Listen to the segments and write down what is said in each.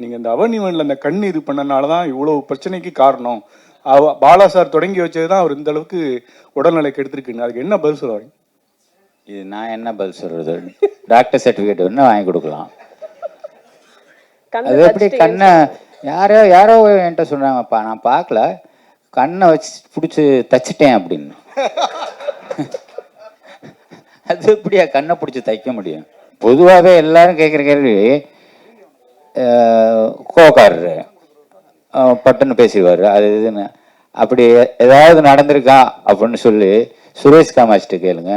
நீங்க இந்த அவனிவன்ல அந்த கண் இது பண்ணனால தான் இவ்வளவு பிரச்சனைக்கு காரணம். அவ- பாலா சார் தொடங்கி வச்சது தான் அவர் இந்த அளவுக்கு உடல்நிலை கெடுத்திருக்குன்னு அதுக்கு என்ன பதில் சொல்ல வரீங்க இது நான் என்ன பதில் சொல்றது? டாக்டர் சர்டிஃபிகேட் வேணா வாங்கி கொடுக்கலாம். கண்ணை அது எப்படி கண்ணை யாரோ யாரோ என்கிட்ட சொன்னாங்கப்பா நான் பார்க்கல. கண்ணை வச்சு பிடிச்சி தச்சிட்டேன் அப்படின்னு. அது எப்படியா கண்ணை பிடிச்சி தைக்க முடியும்? பொதுவாகவே எல்லாரும் கேட்குற கேள்வி அஹ், கோக்காரரு பட்டுன்னு பேசிடுவார். அது இதுன்னு. அப்படி ஏதாவது நடந்திருக்கா அப்படின்னு சொல்லி சுரேஷ் காமாட்சிட்ட கேளுங்க.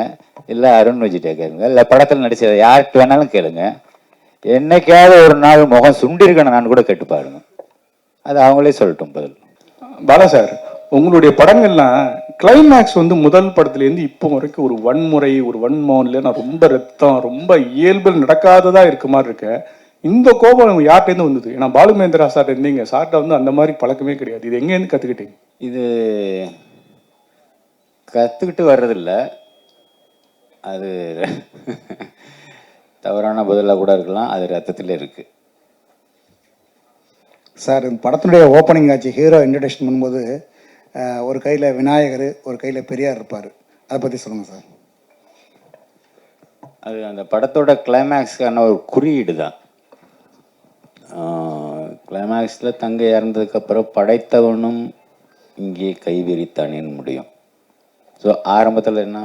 இல்லை அருண் விஜய்கிட்ட கேளுங்க. இல்லை படத்தில் நடிச்சதை யார்கிட்ட வேணாலும் கேளுங்க. என்னைக்காவது ஒரு நாள் முகம் சுண்டிருக்கணும் நான் கூட கேட்டு பாருங்க. அது அவங்களே சொல்லட்டும் பதில். பாலா சார் உங்களுடைய படங்கள்லாம் கிளைமேக்ஸ் வந்து முதல் படத்துலேருந்து இப்போ வரைக்கும் ஒரு வன்முறை ஒரு வன்மம் நான் ரொம்ப ரத்தம் ரொம்ப இயல்பில் நடக்காததாக இருக்க மாதிரி இருக்கேன் இந்த கோபம் யார்கிட்டேருந்து வந்தது? ஏன்னா பாலுமேந்திரா சார் இருந்தீங்க சார்ட்ட வந்து அந்த மாதிரி பழக்கமே கிடையாது. இது எங்கேருந்து கத்துக்கிட்டீங்க? இது கற்றுக்கிட்டு வர்றதில்ல. அது தவறான பதிலாக கூட இருக்கலாம். அது ரத்தத்தில் இருக்குது சார் இந்த படத்தினுடைய ஓப்பனிங் ஆச்சு ஹீரோ இன்ட்ரடக்ஷன் பண்ணும்போது ஒரு கையில் விநாயகர் ஒரு கையில் பெரியார் இருப்பார். அதை பற்றி சொல்லுங்கள் சார். அது அந்த படத்தோட கிளைமேக்ஸ்க்கான ஒரு குறியீடு தான் கிளைமேக்ஸில் தங்க இறந்ததுக்கப்புறம் படைத்தவனும் இங்கே கைவிரித்தானேன்னு முடியும். ஸோ ஆரம்பத்தில் என்ன?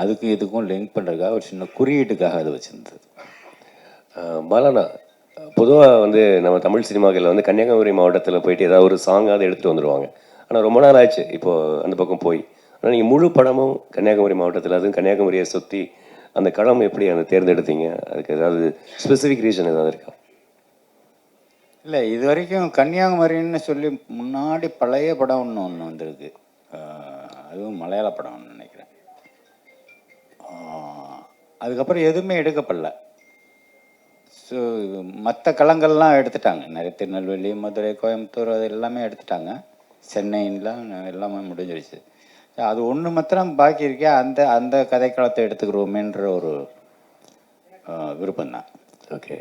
அதுக்கும் இதுக்கும் லிங்க் பண்ணுறதுக்காக ஒரு சின்ன குறியீட்டுக்காக அது வச்சுருந்தது. பாலானா பொதுவாக வந்து நம்ம தமிழ் சினிமாக்களில் வந்து கன்னியாகுமரி மாவட்டத்தில் போயிட்டு ஏதாவது ஒரு சாங்காவது எடுத்துகிட்டு வந்துடுவாங்க ஆனால் ரொம்ப நாள் ஆச்சு. இப்போது அந்த பக்கம் போய். ஆனால் நீங்கள் முழு படமும் கன்னியாகுமரி மாவட்டத்தில் அதுவும் கன்னியாகுமரியை சுற்றி அந்த களம் எப்படி அந்த தேர்ந்தெடுத்தீங்க? அதுக்கு ஏதாவது ஸ்பெசிஃபிக் ரீசன் ஏதாவது இருக்கா? இல்லை இது வரைக்கும் கன்னியாகுமரின்னு சொல்லி முன்னாடி பழைய படம் ஒன்று ஒன்று வந்திருக்கு. அதுவும் மலையாள படம் ஒன்று நினைக்கிறேன். அதுக்கப்புறம் எதுவுமே எடுக்கப்படல. ஸோ மற்ற களங்கள்லாம் எடுத்துட்டாங்க. நிறைய திருநெல்வேலி மதுரை கோயம்புத்தூர் அது எல்லாமே எடுத்துட்டாங்க. சென்னைலாம் எல்லாமே முடிஞ்சிருச்சு. அது ஒன்று மாத்திரம் பாக்கி இருக்கே அந்த அந்த கதைக்களத்தை எடுத்துக்கிறோமேன்ற ஒரு விருப்பம் தான் ஓகே.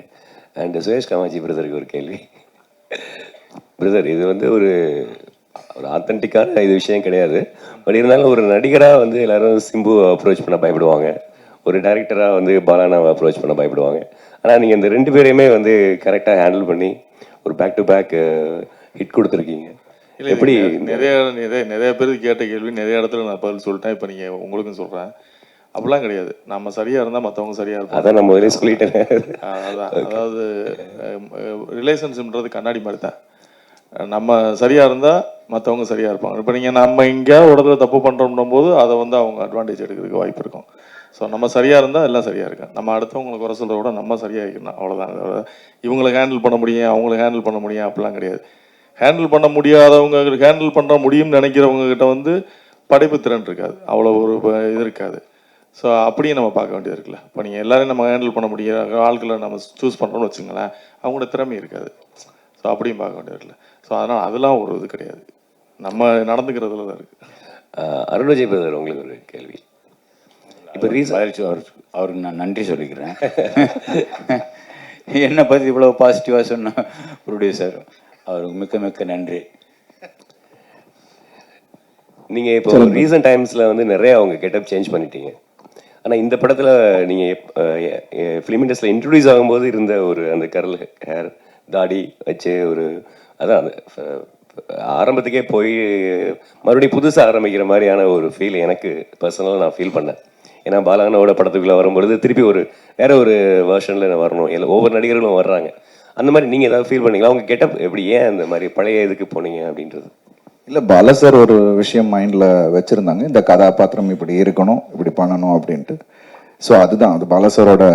அண்ட் சுரேஷ் காமாஜி பிரதருக்கு ஒரு கேள்வி. பிரதர் இது வந்து ஒரு ஒரு ஆத்தென்டிக்கான இது விஷயம் கிடையாது. பட் இருந்தாலும் ஒரு நடிகராக வந்து எல்லாரும் சிம்பு அப்ரோச் பண்ண பயப்படுவாங்க. ஒரு டைரக்டராக வந்து பாலானாவை அப்ரோச் பண்ண பயப்படுவாங்க. ஆனால் நீங்கள் இந்த ரெண்டு பேரையுமே வந்து கரெக்டாக ஹேண்டில் பண்ணி ஒரு பேக் டு பேக் ஹிட் கொடுத்துருக்கீங்க. எப்படி நிறைய நிறைய நிறைய பேருக்கு கேட்ட கேள்வி நிறைய இடத்துல நான் பதில் சொல்லிட்டேன். இப்போ நீங்கள் உங்களுக்கும் சொல்கிறேன் அப்படிலாம் கிடையாது. நம்ம சரியாக இருந்தால் மற்றவங்க சரியாக இருப்பாங்க. அதான் நான் முதலே சொல்லிட்டேன். அதான். அதாவது ரிலேஷன்ஷிப்ன்றது கண்ணாடி மாதிரி தான். நம்ம சரியாக இருந்தால் மற்றவங்க சரியாக இருப்பாங்க. இப்போ நீங்கள் நம்ம எங்கேயா இடத்துல தப்பு பண்ணுறோம்னும் போது அதை வந்து அவங்க அட்வான்டேஜ் எடுக்கிறதுக்கு வாய்ப்பு இருக்கும். ஸோ நம்ம சரியாக இருந்தால் எல்லாம் சரியாக இருக்கும். நம்ம அடுத்தவங்களை குறை சொல்கிறத விட நம்ம சரியாக இருக்கணும் அவ்வளோதான் இவங்களை ஹேண்டில் பண்ண முடியும் அவங்களை ஹேண்டில் பண்ண முடியும் அப்படிலாம் கிடையாது. ஹேண்டில் பண்ண முடியாதவங்க ஹேண்டில் பண்ண முடியும்னு நினைக்கிறவங்க கிட்ட வந்து படைப்பு திறன் இருக்காது. அவ்வளோ ஒரு இது இருக்காது. ஸோ அப்படியே நம்ம பார்க்க வேண்டியது இருக்குல்ல. இப்போ நீங்கள் எல்லாரையும் நம்ம ஹேண்டில் பண்ண முடிய ஆட்களை நம்ம சூஸ் பண்ணுறோம்னு வச்சுங்களேன் அவங்களோட திறமை இருக்காது. ஸோ அப்படியும் பார்க்க வேண்டியது இருக்குல்ல. ஸோ அதனால் அதெல்லாம் ஒரு இது கிடையாது. நம்ம நடந்துக்கிறதுல தான் இருக்குது அஹ் அருண் விஜய் பிரதர் உங்களுக்கு ஒரு கேள்வி. இப்போ ரீசன் சொல்~ அவருக்கு நான் நன்றி சொல்லிக்கிறேன். என்னை பற்றி இவ்வளோ பாசிட்டிவாக சொன்ன ப்ரொடியூசர் அவருக்கு மிக்க மிக்க நன்றி. நீங்க இப்போ ரீசன்ட் டைம்ஸ்ல வந்து நிறைய அவங்க கெட்டப் சேஞ்ச் பண்ணிட்டீங்க. ஆனால் இந்த படத்தில் நீங்கள் ஃபிலிம் இண்டஸ்ட்ரியில் இன்ட்ரடியூஸ் ஆகும்போது இருந்த ஒரு அந்த கரல் ஹேர் தாடி வச்சு ஒரு அதான் அந்த ஆரம்பத்துக்கே போய் மறுபடியும் புதுசாக ஆரம்பிக்கிற மாதிரியான ஒரு ஃபீல் எனக்கு பர்சனலாக நான் ஃபீல் பண்ணேன். ஏன்னா பாலானோட படத்துக்குள்ளே வரும்பொழுது திருப்பி ஒரு வேற ஒரு வேர்ஷன்ல வரணும். இல்லை ஒவ்வொரு நடிகர்களும் வர்றாங்க. அந்த மாதிரி நீங்கள் ஏதாவது ஃபீல் பண்ணீங்களா? அவங்க கெட்டப் எப்படி? ஏன் அந்த மாதிரி பழைய இதுக்கு போனீங்க அப்படின்றது? இல்லை பால சார் ஒரு விஷயம் மைண்டில் வச்சுருந்தாங்க. இந்த கதாபாத்திரம் இப்படி இருக்கணும் இப்படி பண்ணணும் அப்படின்ட்டு. ஸோ அதுதான். அது பால சாரோட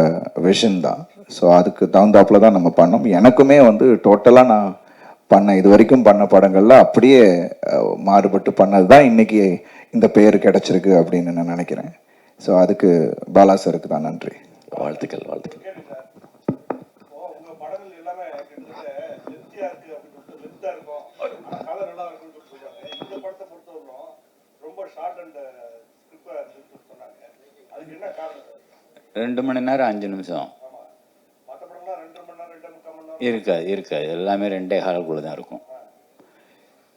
விஷன் தான். ஸோ அதுக்கு தகுந்தாப்புல தான் நம்ம பண்ணோம். எனக்குமே வந்து டோட்டலாக நான் பண்ண இது வரைக்கும் பண்ண படங்கள்ல அப்படியே மாறுபட்டு பண்ணது தான் இன்னைக்கு இந்த பேர் கிடச்சிருக்கு அப்படின்னு நான் நினைக்கிறேன். ஸோ அதுக்கு பாலா சாருக்கு தான் நன்றி. வாழ்த்துக்கள் வாழ்த்துக்கள் உங்க படங்கள் எல்லாமே கிட்டத்தட்ட லென்த்தியா இருக்கு அப்படின்னு சொல்லிட்டு லென்த்தா இருக்கும் ஆனா கதை நல்லா இருக்குன்னு சொல்லிட்டு சொல்றாங்க இந்த படத்தை பொறுத்தவரைக்கும் ரொம்ப ஷார்ட் அண்ட் ஸ்கிரிப்டா இருந்துன்னு சொன்னாங்க அதுக்கு என்ன காரணம் சார் ரெண்டு மணி நேரம் அஞ்சு நிமிஷம். இருக்காது இருக்காது. எல்லாமே ரெண்டே காலுக்குள்ள தான் இருக்கும்.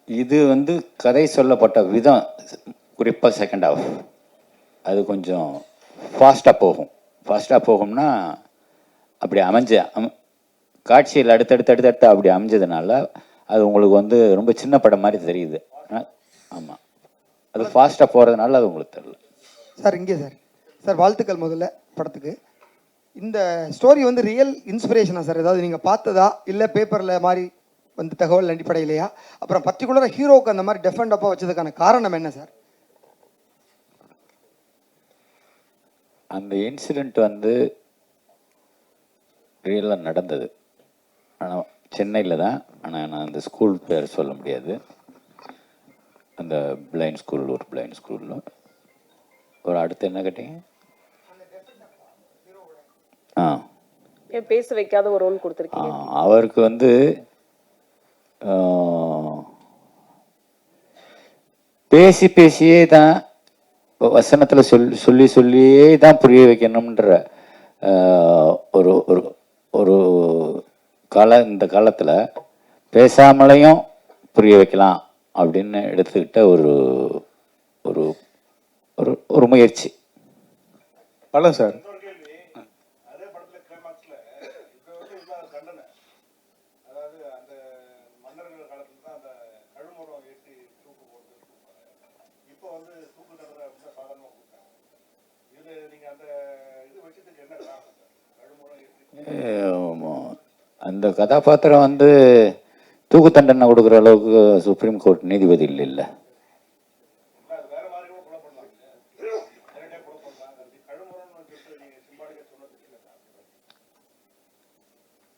இது வந்து கதை சொல்லப்பட்ட விதம் குறிப்பாக செகண்ட் ஹாஃப் அது கொஞ்சம் ஃபாஸ்ட்டாக போகும். ஃபாஸ்ட்டாக போகும்னா அப்படி அமைஞ்ச அம காட்சியில் அடுத்தடுத்து அடுத்தடுத்து அப்படி அமைஞ்சதுனால அது உங்களுக்கு வந்து ரொம்ப சின்ன படம் மாதிரி தெரியுது. ஆமாம் அது ஃபாஸ்ட்டாக போகிறதுனால அது உங்களுக்கு தெரியல. சார் இங்கே சார். சார் வாழ்த்துக்கள் முதல்ல படத்துக்கு. இந்த ஸ்டோரி வந்து ரியல் இன்ஸ்பிரேஷனா சார்? ஏதாவது நீங்கள் பார்த்ததா? இல்லை பேப்பரில் மாதிரி வந்து தகவல் அடிப்படையிலையா? அப்புறம் பர்டிகுலராக ஹீரோவுக்கு அந்த மாதிரி டெஃபண்ட் அப்பா வச்சதுக்கான காரணம் என்ன சார்? அந்த இன்சிடெண்ட் வந்து ரியலாக நடந்தது. ஆனால் சென்னையில் தான். ஆனால் நான் அந்த ஸ்கூல் பேர் சொல்ல முடியாது. அந்த பிளைண்ட் ஸ்கூல் ஒரு பிளைண்ட் ஸ்கூலில் ஒரு அடுத்து என்ன கேட்டீங்க? ஆ. பேச வைக்காத ஒரு ரோல் கொடுத்துருக்கீங்க? அவருக்கு வந்து பேசி பேசியே தான் வசனத்தில் சொல் சொல்லி சொல்லியே தான் புரிய வைக்கணுன்ற ஆ, ஒரு ஒரு ஒரு கால இந்த காலத்தில் பேசாமலையும் புரிய வைக்கலாம். அப்படின்னு எடுத்துக்கிட்ட ஒரு ஒரு ஒரு ஒரு முயற்சி பல சார். அந்த கதாபாத்திரம் வந்து தூக்கு தண்டனை கொடுக்குற அளவுக்கு சுப்ரீம் கோர்ட் நீதிபதி இல்லை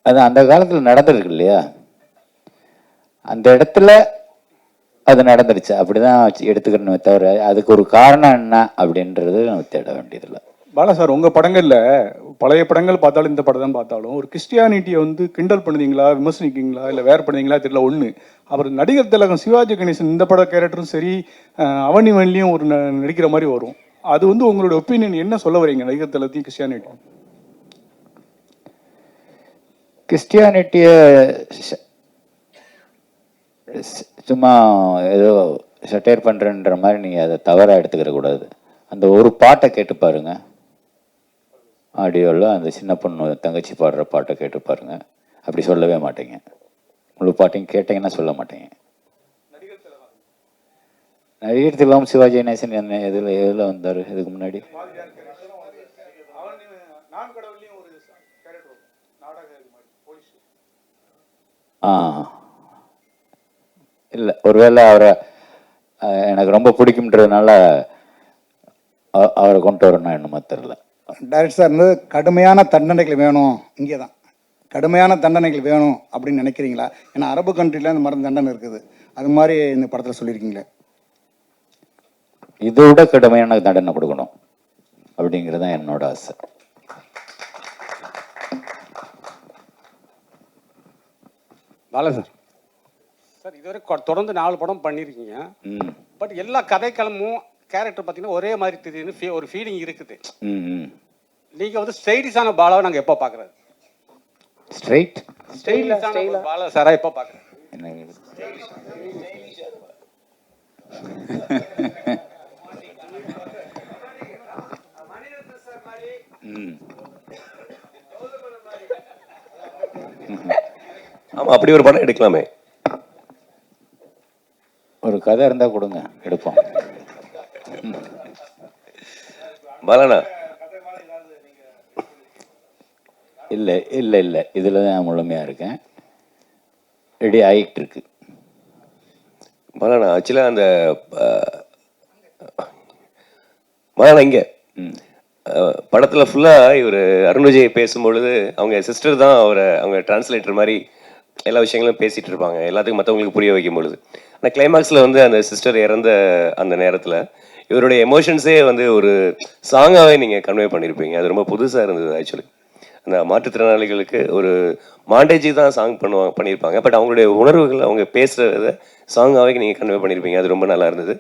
அது அந்த காலத்தில் நடந்திருக்கு இல்லையா? அந்த இடத்துல அது நடந்துருச்சு. அப்படிதான் வச்சு எடுத்துக்கணுமே தவிர அதுக்கு ஒரு காரணம் என்ன அப்படின்றது நம்ம தேட வேண்டியதில்லை. பாலா சார் உங்கள் படங்களில் பழைய படங்கள் பார்த்தாலும் இந்த படம் தான் பார்த்தாலும் ஒரு கிறிஸ்டியானிட்டியை வந்து கிண்டல் பண்ணுதீங்களா விமர்சனிக்கீங்களா இல்லை வேர் பண்ணுவீங்களா தெரியல ஒன்று அப்புறம் நடிகர் திலகம் சிவாஜி கணேசன் இந்த பட கேரக்டரும் சரி அவனி வன்லியும் ஒரு ந- நடிக்கிற மாதிரி வரும். அது வந்து உங்களோட ஒப்பீனியன் என்ன சொல்ல வரீங்க நடிகர் திலகத்தையும் கிறிஸ்டியானிட்டி கிறிஸ்டியானிட்டியை சும்மா ஏதோ சட்டையர் பண்ணுறன்ற மாதிரி நீங்கள் அதை தவறாக எடுத்துக்கிற கூடாது அந்த ஒரு பாட்டை கேட்டு பாருங்கள் ஆடியோவில் அந்த சின்ன பொண்ணு தங்கச்சி பாடுற பாட்டை கேட்டு பாருங்க. அப்படி சொல்லவே மாட்டேங்க. முழு பாட்டையும் கேட்டீங்கன்னா சொல்ல மாட்டேங்க. நடிகர் திலகம் சிவாஜி கணேசன் என்ன எதில் எதில் வந்தார்? இதுக்கு முன்னாடி? ஆ. இல்லை ஒருவேளை அவரை எனக்கு ரொம்ப பிடிக்கும்ன்றதுனால அவரை கொண்டு வரணும் என்னமோ தெரில டைரக்டர் சார் வந்து கடுமையான தண்டனைகள் வேணும் இங்கே தான். கடுமையான தண்டனைகள் வேணும் அப்படின்னு நினைக்கிறீங்களா? ஏன்னா அரபு கண்ட்ரியில் இந்த மாதிரி தண்டனை இருக்குது. அது மாதிரி இந்த படத்தில் சொல்லியிருக்கீங்களே. இதை விட கடுமையான தண்டனை கொடுக்கணும் அப்படிங்கிறது தான் என்னோட ஆசை. பாலா சார். சார் இதுவரை கொ- தொடர்ந்து நாலு படம் பண்ணியிருக்கீங்க. ம். பட் எல்லா கதைக்களமும் கேரக்டர் பார்த்தீங்கன்னா ஒரே மாதிரி தெரியுதுன்னு ஒரு ஃபீலிங் இருக்குது. ம் ம். நீங்கள் வந்து ஸ்டைலிஷான பாலாவை நாங்கள் எப்போ பார்க்குறது ஸ்ட்ரைட் ஸ்டைலிஷான பாலா சாரா எப்போ பார்க்குறது என்ன ம். ஆமா அப்படி ஒரு படம் எடுக்கலாமே. ஒரு கதை இருந்தால் கொடுங்க எடுப்போம். பாலாண்ணா இல்லை இல்லை இல்லை. இதில் தான் முழுமையாக இருக்கேன். ரெடி ஆகிட்டு இருக்கு. பாலாண்ணா ஆக்சுவலாக அந்த பாலாண்ணா இங்க. படத்துல ஃபுல்லா இவர் அருண் விஜய் பேசும்பொழுது அவங்க சிஸ்டர் தான் அவரை அவங்க டிரான்ஸ்லேட்டர் மாதிரி எல்லா விஷயங்களும் பேசிட்டு இருப்பாங்க. எல்லாத்துக்கும் மற்றவங்களுக்கு புரிய வைக்கும் பொழுது ஆனால் கிளைமாக்ஸில் வந்து அந்த சிஸ்டர் இறந்த அந்த நேரத்தில் இவருடைய எமோஷன்ஸே வந்து ஒரு சாங்காகவே நீங்கள் கன்வே பண்ணியிருப்பீங்க அது ரொம்ப புதுசாக இருந்தது ஆக்சுவலி அந்த மாற்றுத்திறனாளிகளுக்கு ஒரு மாண்டேஜி தான் சாங் பண்ணுவாங்க பண்ணியிருப்பாங்க பட் அவங்களுடைய உணர்வுகள் அவங்க பேசுகிறத சாங்காகவே நீங்கள் கன்வே பண்ணியிருப்பீங்க அது ரொம்ப நல்லா இருந்தது.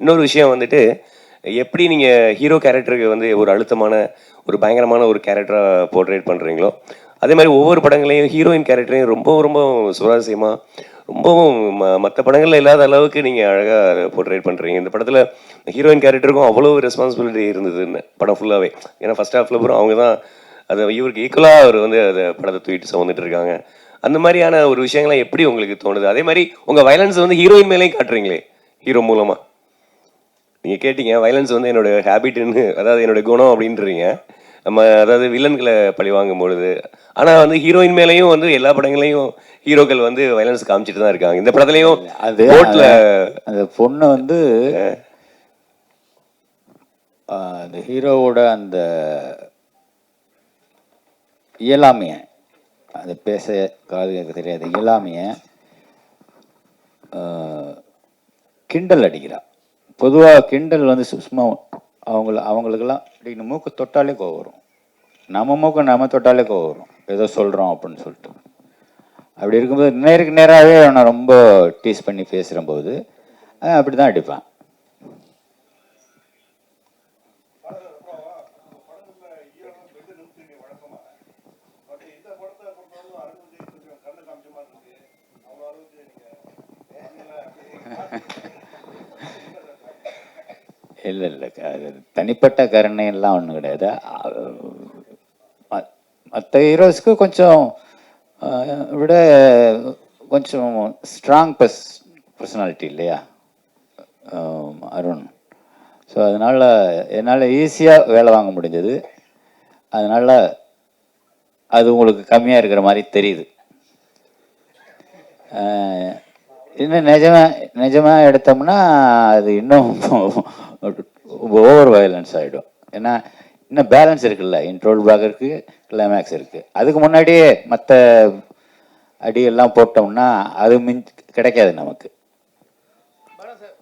இன்னொரு விஷயம் வந்துட்டு எப்படி நீங்கள் ஹீரோ கேரக்டருக்கு வந்து ஒரு அழுத்தமான ஒரு பயங்கரமான ஒரு கேரக்டராக போர்ட்ரேட் பண்ணுறீங்களோ அதே மாதிரி ஒவ்வொரு படங்களையும் ஹீரோயின் கேரக்டரையும் ரொம்ப ரொம்ப சுவாரஸ்யமாக ரொம்பவும் மற்ற படங்களில் இல்லாத அளவுக்கு நீங்கள் அழகாக போர்ட்ரேட் பண்ணுறீங்க இந்த படத்தில் ஹீரோயின் கேரக்டருக்கும் அவ்வளோ ரெஸ்பான்சிபிலிட்டி இருந்ததுன்னு படம் ஃபுல்லாகவே ஏன்னா ஃபஸ்ட் ஹாஃபில் பூரா அவங்க தான் அதை இவருக்கு ஈக்குவலாக அவர் வந்து அதை படத்தை தூக்கிட்டு சுமந்துட்டு இருக்காங்க. அந்த மாதிரியான ஒரு விஷயங்கள்லாம் எப்படி உங்களுக்கு தோணுது? அதே மாதிரி உங்கள் வயலன்ஸ் வந்து ஹீரோயின் மேலேயும் காட்டுறீங்களே ஹீரோ மூலமாக நீங்கள் கேட்டீங்க வயலன்ஸ் வந்து என்னோட ஹேபிட்னு அதாவது என்னோட குணம் அப்படின்றீங்க. நம்ம அதாவது வில்லன்களை பழி வாங்கும் பொழுது ஆனால் வந்து ஹீரோயின் மேலேயும் வந்து எல்லா படங்களையும் ஹீரோக்கள் வந்து வயலன்ஸ் காமிச்சிட்டு தான் இருக்காங்க. இந்த படத்துலையும் அது போட்ல அந்த பொண்ணு வந்து அந்த ஹீரோவோட அந்த இயலாமைய அது பேச காது எனக்கு தெரியாது இயலாமைய கிண்டல் அடிக்கிறா. பொதுவாக கிண்டல் வந்து சும்மா அவங்கள அவங்களுக்கெல்லாம் இப்படி மூக்கு தொட்டாலே கோவம் வரும். நம்ம மூக்கு நம்ம தொட்டாலே கோவம் வரும். ஏதோ சொல்கிறோம் அப்படின்னு சொல்லிட்டு. அப்படி இருக்கும்போது நேருக்கு நேராகவே அவனை ரொம்ப டீஸ் பண்ணி பேசுகிறம்போது அப்படி தான் அடிப்பேன் இல்லை இல்லை அது தனிப்பட்ட கருணை எல்லாம் ஒன்றும் கிடையாது மற்ற ஹீரோஸ்க்கு கொஞ்சம் விட கொஞ்சம் ஸ்ட்ராங் பர்ஸ் பர்சனாலிட்டி இல்லையா? அருண். ஸோ அதனால் என்னால் ஈஸியாக வேலை வாங்க முடிஞ்சது. அதனால் அது உங்களுக்கு கம்மியாக இருக்கிற மாதிரி தெரியுது. இன்னும் நிஜமா நிஜமாக எடுத்தோம்னா அது இன்னும் ஓவர் வயலன்ஸ் ஆகிடும் ஏன்னா இன்னும் பேலன்ஸ் இருக்குல்ல. இன்ட்ரோல் பாக் இருக்குது கிளைமேக்ஸ் இருக்குது அதுக்கு முன்னாடியே மற்ற அடியெல்லாம் போட்டோம்னா அது மின் கிடைக்காது நமக்கு.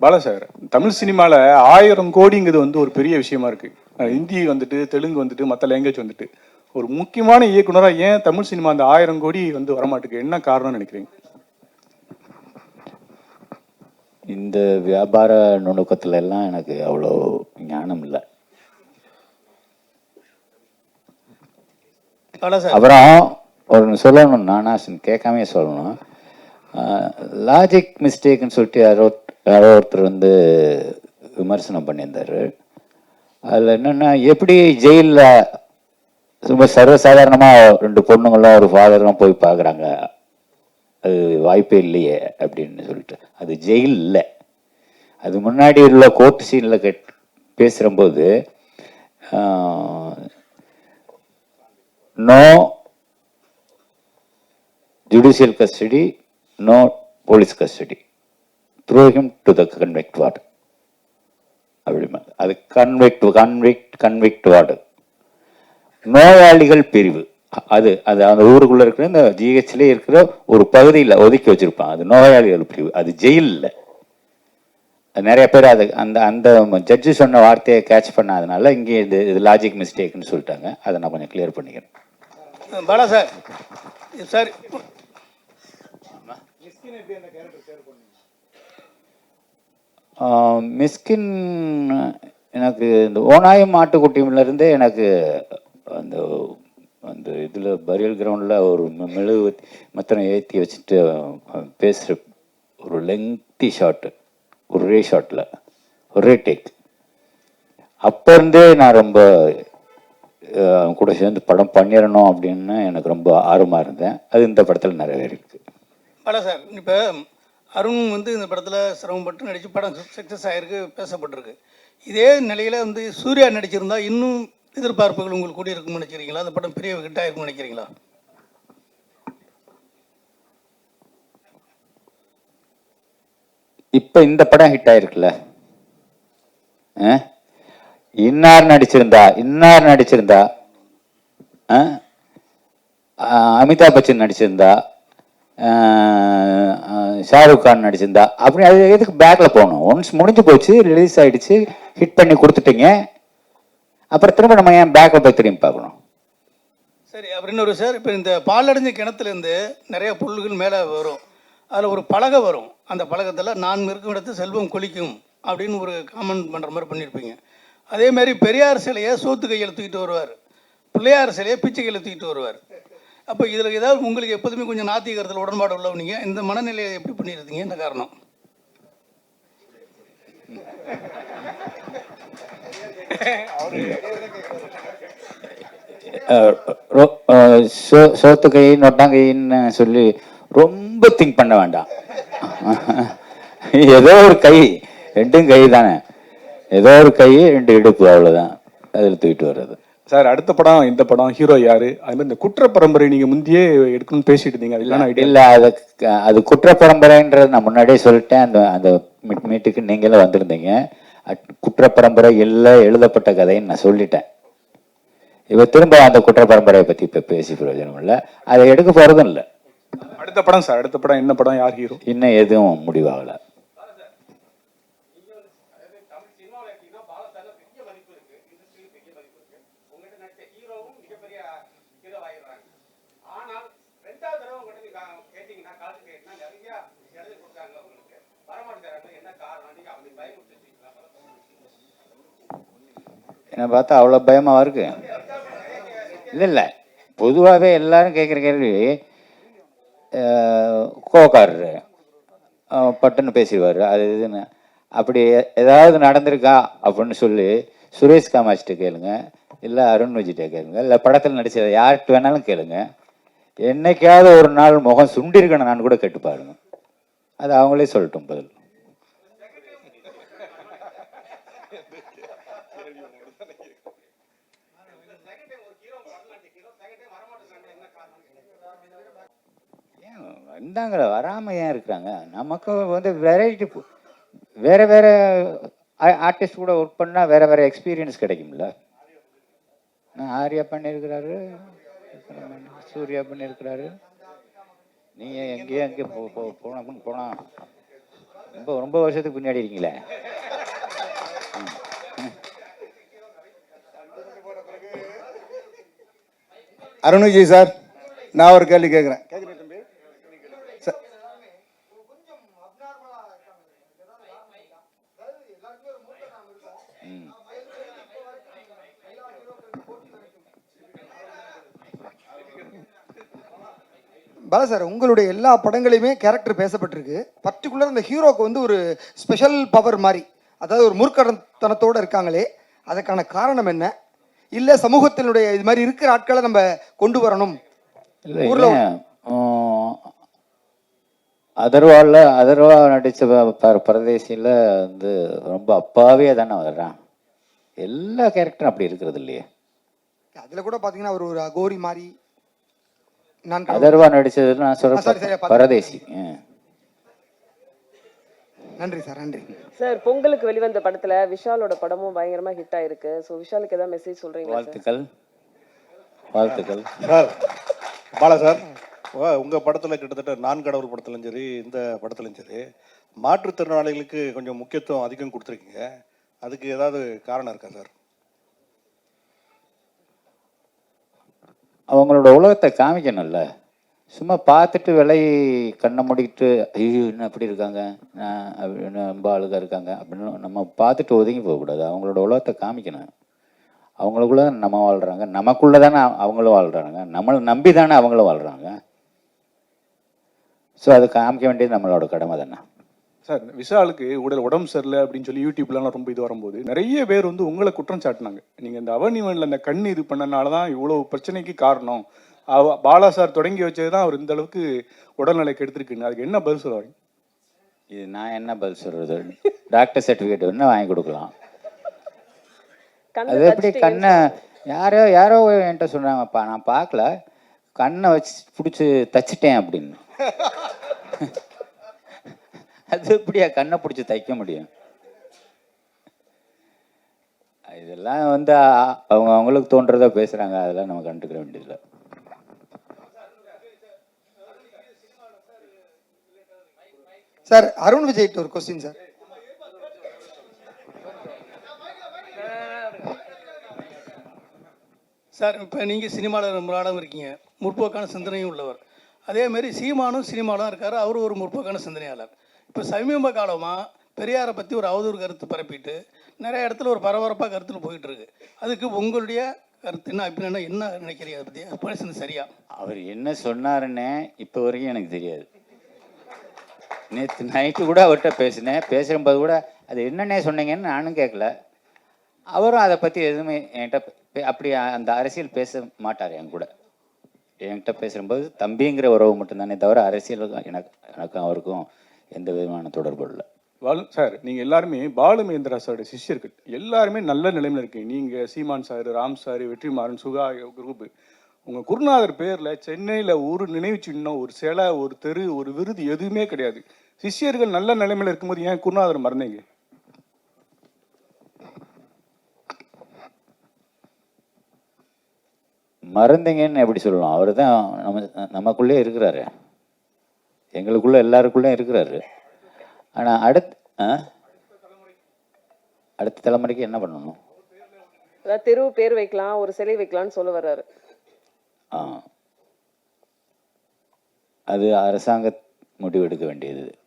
பாலா சார் தமிழ் சினிமாவில் ஆயிரம் கோடிங்கிறது வந்து ஒரு பெரிய விஷயமா இருக்கு. ஹிந்தி வந்துட்டு தெலுங்கு வந்துட்டு மற்ற லாங்குவேஜ் வந்துட்டு. ஒரு முக்கியமான இயக்குனராக ஏன் தமிழ் சினிமா அந்த ஆயிரம் கோடி வந்து வரமாட்டேங்குது? என்ன காரணம்னு நினைக்கிறீங்க? இந்த வியாபார நுணுக்கத்துல எல்லாம் எனக்கு அவ்வளோ ஞானம் இல்லை. அப்புறம் ஒரு சொல்லணும் நானாசன் கேட்காமே சொல்லணும். லாஜிக் மிஸ்டேக்னு சொல்லிட்டு யாரோ யாரோ ஒருத்தர் வந்து விமர்சனம் பண்ணியிருந்தாரு. அதில் என்னென்னா எப்படி ஜெயிலில் ரொம்ப சர்வசாதாரணமாக ரெண்டு பொண்ணுங்களும் ஒரு ஃபாதரும் போய் பார்க்குறாங்க? அது வாய்ப்பே இல்லையே அப்படின்னு சொல்லிட்டு. அது ஜெயில் இல்லை அது முன்னாடி உள்ள கோர்ட் சீனில் cut பேசுகிறம்போது no judicial custody no police custody throw him to the convict ward அப்படி அது கன்வெக்ட் கன்வெக்ட் கன்வெக்ட் வார்டு நோயாளிகள் பிரிவு. அது அது அந்த ஊருக்குள்ள இருக்கிற இந்த ஜிஹெச்ல இருக்கிற ஒரு பகுதியில் ஒதுக்கி வச்சிருப்பான் அது நோயாளிகள் பிரிவு. அது ஜெயில் இல்லை அது நிறைய பேர் அது அந்த அந்த ஜட்ஜு சொன்ன வார்த்தையை கேட்ச் பண்ணாதனால இங்கே இது இது லாஜிக் மிஸ்டேக்னு சொல்லிட்டாங்க. அதை நான் கொஞ்சம் கிளியர் பண்ணிக்கிறேன். பாலா சார். சார். மிஸ்கின் எனக்கு இந்த ஓனாயம் மாட்டுக்குட்டியிலேருந்தே எனக்கு அந்த அந்த இதில் பரியல் கிரவுண்டில் ஒரு மெழுகு மத்தனை ஏற்றி வச்சுட்டு பேசுகிற ஒரு லெங்க்தி ஷாட்டு ஒரே ஷாட்டில் ஒரே டேக் அப்போ இருந்தே நான் ரொம்ப கூட சேர்ந்து படம் பண்ணிடணும் அப்படின்னு எனக்கு ரொம்ப ஆர்வமாக இருந்தேன். அது இந்த படத்தில் நிறைய இருக்குது பல சார் இப்போ அருண் வந்து இந்த படத்தில் சிரமப்பட்டு நடித்து படம் சக்ஸஸ் ஆகிருக்கு பேசப்பட்டிருக்கு. இதே நிலையில் வந்து சூர்யா நடிச்சிருந்தா இன்னும் எதிர்பார்ப்புகள் உங்களுக்கு கூட இருக்கும்னு நினைக்கிறீங்களா? அந்த படம் பெரிய ஹிட் ஆயிருக்கும்னு நினைக்கிறீங்களா? இப்போ இந்த படம் ஹிட் ஆயிருக்குல்ல? ஆ? இன்னார் நடிச்சிருந்தா இன்னார் நடிச்சிருந்தா ஆ? அமிதாப் பச்சன் நடிச்சிருந்தா ஷாருக் கான் நடிச்சிருந்தா அப்படி அது எதுக்கு பேக்கில் போகணும்? ஒன்ஸ் முடிஞ்சு போச்சு ரிலீஸ் ஆகிடுச்சு ஹிட் பண்ணி கொடுத்துட்டீங்க. அப்புறம் திரும்ப நம்ம ஏன் பேக்கை போய் திரும்பி பார்க்கணும்? சரி அப்படின்னு ஒரு சார் இப்போ இந்த பாலடைஞ்ச கிணத்துலேருந்து நிறைய புல்லுகள் மேலே வரும். அதில் ஒரு பலகை வரும். அந்த பலகத்தில் நான் இருக்கும் இடத்து செல்வம் கொலிக்கும் அப்படின்னு ஒரு காமெண்ட் பண்ணுற மாதிரி பண்ணியிருப்பீங்க அதே மாதிரி பெரியார் சிலையை சோத்து கையில் தூக்கிட்டு வருவார். பிள்ளையார் சிலையை பிச்சை கையில் தூக்கிட்டு வருவார். அப்போ இதில் ஏதாவது உங்களுக்கு எப்போதுமே கொஞ்சம் நாத்திகரத்தில் உடன்பாடு உள்ளவனிங்க இந்த மனநிலையை எப்படி பண்ணியிருந்தீங்க என்ன காரணம்? சோத்து கை நொட்டாங்கைன்னு சொல்லி ரொம்ப திங்க் பண்ண வேண்டாம். ஏதோ ஒரு கை ரெண்டும் கை தானே. ஏதோ ஒரு கை ரெண்டு இடுப்பு அவ்வளவுதான். அதில் தூக்கிட்டு வர்றது. சார் அடுத்த படம் இந்த படம் ஹீரோ யாரு? அது மாதிரி இந்த குற்ற பரம்பரை நீங்க முந்தையே எடுக்கணும்னு பேசிட்டு இருந்தீங்க. அது இல்ல அது அது குற்ற பரம்பரைன்றது நான் முன்னாடியே சொல்லிட்டேன். அந்த அந்த மீட்- மீட்டுக்கு நீங்களும் வந்திருந்தீங்க. குற்ற பரம்பரை எல்லாம் எழுதப்பட்ட கதைன்னு நான் சொல்லிட்டேன். இவ திரும்ப அந்த குற்ற பரம்பரையை பத்தி இப்ப பேசி பிரயோஜனம் இல்லை. அதை எடுக்க போறதும் இல்லை. அடுத்த படம் சார் அடுத்த படம் என்ன படம்? யார் ஹீரோ இன்னும் எதுவும் முடிவாகல. என்ன பார்த்தா அவ்வளோ பயமாக இருக்கு? இல்லை இல்லை பொதுவாகவே எல்லாரும் கேட்குற கேள்வி அஹ், பட்டுன்னு பேசிடுவார் அது இதுன்னு. அப்படி ஏதாவது நடந்திருக்கா அப்படின்னு சொல்லி சுரேஷ் காமாட்சிட்ட கேளுங்க இல்லை அருண் விஜய்கிட்ட கேளுங்க இல்லை படத்தில் நடிச்சதை யார்கிட்ட வேணாலும் கேளுங்க. என்னைக்காவது ஒரு நாள் முகம் சுண்டிருக்கணும் நான் கூட கேட்டு பாருங்க. அது அவங்களே சொல்லட்டும் பதில். ஏன் வந்தாங்களே வராம ஏன் இருக்கிறாங்க? நமக்கு வந்து வெரைட்டி வேற வேற ஆர்டிஸ்ட் கூட ஒர்க் பண்ணா வேற வேற எக்ஸ்பீரியன்ஸ் கிடைக்கும்ல. நான் ஆர்யா பண்ணியிருக்கிறாரு சூர்யா பண்ணியிருக்கிறாரு நீங்க எங்கேயோ எங்கே போ போ போன போனா ரொம்ப ரொம்ப வருஷத்துக்கு பின்னாடி இருக்கீங்களே. அருண் விஜய் சார் நான் ஒரு கேள்வி கேட்குறேன் பாலா சார் உங்களுடைய எல்லா படங்களையுமே கேரக்டர் பேசப்பட்டிருக்கு. பர்டிகுலர் அந்த ஹீரோக்கு வந்து ஒரு ஸ்பெஷல் பவர் மாதிரி அதாவது ஒரு முற்கடத்தனத்தோடு இருக்காங்களே அதுக்கான காரணம் என்ன? இல்லை சமூகத்தினுடைய இது மாதிரி இருக்கிற ஆட்களை நம்ம கொண்டு வரணும்? ஊர்ல அதர்வாவில் அதர்வா நடித்த பரதேசியில் வந்து ரொம்ப அப்பாவே தானே வர்றான் எல்லா கேரக்டரும் அப்படி இருக்கிறது இல்லையே. அதில் கூட பார்த்தீங்கன்னா அவர் ஒரு அகோரி மாதிரி நான். அதர்வா நடிச்சது நான் பார்த்து- பரதேசி. நன்றி சார் நன்றி. சார் பொங்கலுக்கு வெளிவந்த படத்துல விஷாலோட படமும் பயங்கரமா ஹிட் ஆயிருக்கு. சோ விஷாலுக்கு ஏதாவது மெசேஜ் சொல்றீங்களா சார்? வாழ்த்துக்கள். வாழ்த்துக்கள். சார் பாலா சார் உங்கள் படத்தில் கிட்டத்தட்ட நான் கடவுள் படத்துலையும் சரி இந்த படத்துலையும் சரி மாற்றுத்திறனாளிகளுக்கு கொஞ்சம் முக்கியத்துவம் அதிகம் கொடுத்துருக்கீங்க. அதுக்கு ஏதாவது காரணம் இருக்கா சார்? அவங்களோட உலகத்தை காமிக்கணும்ல. சும்மா பார்த்துட்டு விலை கண்ணை மூடிக்கிட்டு ஐயோ என்ன அப்படி இருக்காங்க? அப்படின்னு ரொம்ப அழுகா இருக்காங்க? அப்படின்னு நம்ம பார்த்துட்டு ஒதுங்கி போகக்கூடாது. அவங்களோட உலகத்தை காமிக்கணும். அவங்களுக்குள்ள நம்ம வாழ்கிறாங்க நமக்குள்ள தானே அவங்களும் வாழ்கிறாங்க நம்மளை நம்பி தானே அவங்களும் வாழ்கிறாங்க ஸோ அது காமிக்க வேண்டியது நம்மளோட கடமை தானே. சார் விஷாலுக்கு உடல் உடம்பு சரியில்லை அப்படின்னு சொல்லி யூடியூப்லாம் ரொம்ப இது வரும்போது நிறைய பேர் வந்து உங்களை குற்றம் சாட்டினாங்க. நீங்க இந்த அவனிவன்ல அந்த கண் இது பண்ணனால தான் இவ்வளவு பிரச்சனைக்கு காரணம். அவ பாலா சார் தொடங்கி வச்சது தான் அவர் இந்த அளவுக்கு உடல்நிலை கெடுத்திருக்குன்னு அதுக்கு என்ன பதில் சொல்ல வரீங்க? இது நான் என்ன பதில் சொல்கிறது டாக்டர் சர்டிஃபிகேட் வேணால் வாங்கி கொடுக்கலாம். கண்ணை அது எப்படி கண்ணை யாரோ யாரோ என்கிட்ட சொன்னாங்கப்பா நான் பார்க்கல. கண்ணை வச்சு பிடிச்சி தச்சிட்டேன் அப்படின்னு. அது எப்படியா கண்ணை பிடிச்சி தைக்க முடியும்? இதெல்லாம் வந்து அவங்க அவங்களுக்கு தோன்றதை பேசுறாங்க. அதெல்லாம் நம்ம கண்டுக்கிற வேண்டியதில்லை. சார் அருண் விஜய்ட்டு ஒரு கொஸ்டின் சார் சார் இப்போ நீங்கள் சினிமாவில் ரொம்ப நாளாக இருக்கீங்க. முற்போக்கான சிந்தனையும் உள்ளவர். அதே மாதிரி சீமானும் சினிமாலாம் இருக்கார். அவரும் ஒரு முற்போக்கான சிந்தனையாளர். இப்போ சமீப காலமாக பெரியாரை பற்றி ஒரு அவதூறு கருத்து பரப்பிட்டு நிறைய இடத்துல ஒரு பரபரப்பாக கருத்துன்னு போயிட்டு இருக்கு அதுக்கு உங்களுடைய கருத்து என்ன அப்படின்னா என்ன நினைக்கிறீங்க? அதை பற்றி பேசுனது சரியா? அவர் என்ன சொன்னாருன்னு இப்போ வரைக்கும் எனக்கு தெரியாது. நேற்று நைட்டு கூட அவர்கிட்ட பேசினேன். பேசும்போது கூட அது என்னன்னே சொன்னீங்கன்னு நானும் கேட்கல. அவரும் அதை பற்றி எதுவுமே என்கிட்ட பே- அப்படி அந்த அரசியல் பேச மாட்டார் என் கூட. என்கிட்ட பேசும்போது தம்பிங்கிற உறவு மட்டும்தானே தவிர அரசியல் எனக்கு எனக்கும் அவருக்கும் எந்த விதமான தொடர்பு இல்லை. பாலு சார் நீங்க எல்லாருமே பாலுமேந்திரா சாரோட சிஷ்யர்கள். எல்லாருமே நல்ல நிலைமையில இருக்கீங்க. நீங்க Seeman sir Ram sir Vetrimaaran Suka group உங்க குருநாதர் பேர்ல சென்னையில ஒரு நினைவு சின்னம் ஒரு சிலை ஒரு தெரு ஒரு விருது எதுவுமே கிடையாது. சிஷ்யர்கள் நல்ல நிலைமையில இருக்கும்போது ஏன் குருநாதர் மறந்தீங்க? மறந்தீங்கன்னு எப்படி சொல்லலாம்? அவர் தான் நம்ம நமக்குள்ளே இருக்கிறாரு. எங்களுக்குள்ள எல்லாருக்குள்ளேயும் இருக்கிறாரு. ஆனால் அடுத் ஆ? அடுத்த தலைமுறைக்கு என்ன பண்ணணும்? தெரு பேர் வைக்கலாம் ஒரு சிலை வைக்கலாம்னு சொல்ல வர்றாரு. ஆ. அது அரசாங்க முடிவு எடுக்க வேண்டியது.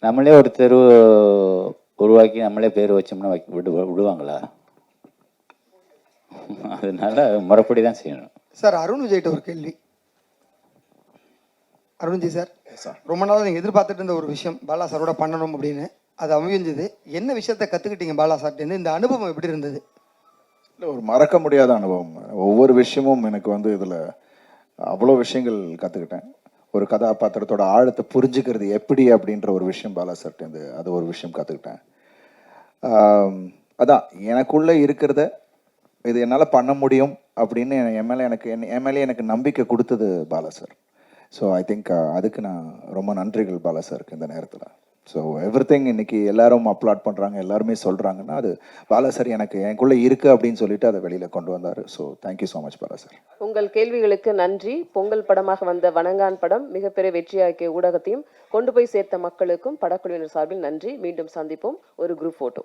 நம்மளே ஒரு தெரு உருவாக்கி நம்மளே பேர் வச்சோம்னா வைக்க விடு விடுவாங்களா? அதனால முறைப்படி தான் செய்யணும். சார் அருண் விஜய்கிட்ட ஒரு கேள்வி. அருண்ஜி சார் ரொம்ப நாளாக நீங்கள் எதிர்பார்த்துட்டு இருந்த ஒரு விஷயம் பாலா சாரோட பண்ணணும் அப்படின்னு. அது அமைஞ்சது. என்ன விஷயத்த கற்றுக்கிட்டீங்க பாலா சார்ட்டேருந்து இந்த அனுபவம் எப்படி இருந்தது? இல்லை ஒரு மறக்க முடியாத அனுபவம். ஒவ்வொரு விஷயமும் எனக்கு வந்து இதில் அவ்வளோ விஷயங்கள் கற்றுக்கிட்டேன் ஒரு கதாபாத்திரத்தோட ஆழத்தை புரிஞ்சுக்கிறது எப்படி அப்படின்ற ஒரு விஷயம் பாலா சார்ட்டேருந்து அது ஒரு விஷயம் கற்றுக்கிட்டேன் அதான் எனக்குள்ளே இருக்கிறத இது என்னால் பண்ண முடியும் அப்படின்னு என் மேலே எனக்கு என் என் மேலே எனக்கு நம்பிக்கை கொடுத்தது Bala sir. So I think அதுக்கு நான் ரொம்ப நன்றிகள் பாலா சாருக்கு இந்த நேரத்தில். ஸோ எவ்ரி திங் இன்னைக்கு எல்லாரும் அப்லாட் பண்ணுறாங்க எல்லாருமே சொல்கிறாங்கன்னா அது பாலா சார் எனக்கு எனக்குள்ளே இருக்குது அப்படின்னு சொல்லிட்டு அதை வெளியில் கொண்டு வந்தார். So thank you so much Bala sir உங்கள் கேள்விகளுக்கு நன்றி. பொங்கல் படமாக வந்த வணங்கான் படம் மிகப்பெரிய வெற்றியாக்கிய ஊடகத்தையும் கொண்டு போய் சேர்த்த மக்களுக்கும் படக்குழுவினர் சார்பில் நன்றி. மீண்டும் சந்திப்போம். ஒரு குரூப் ஃபோட்டோ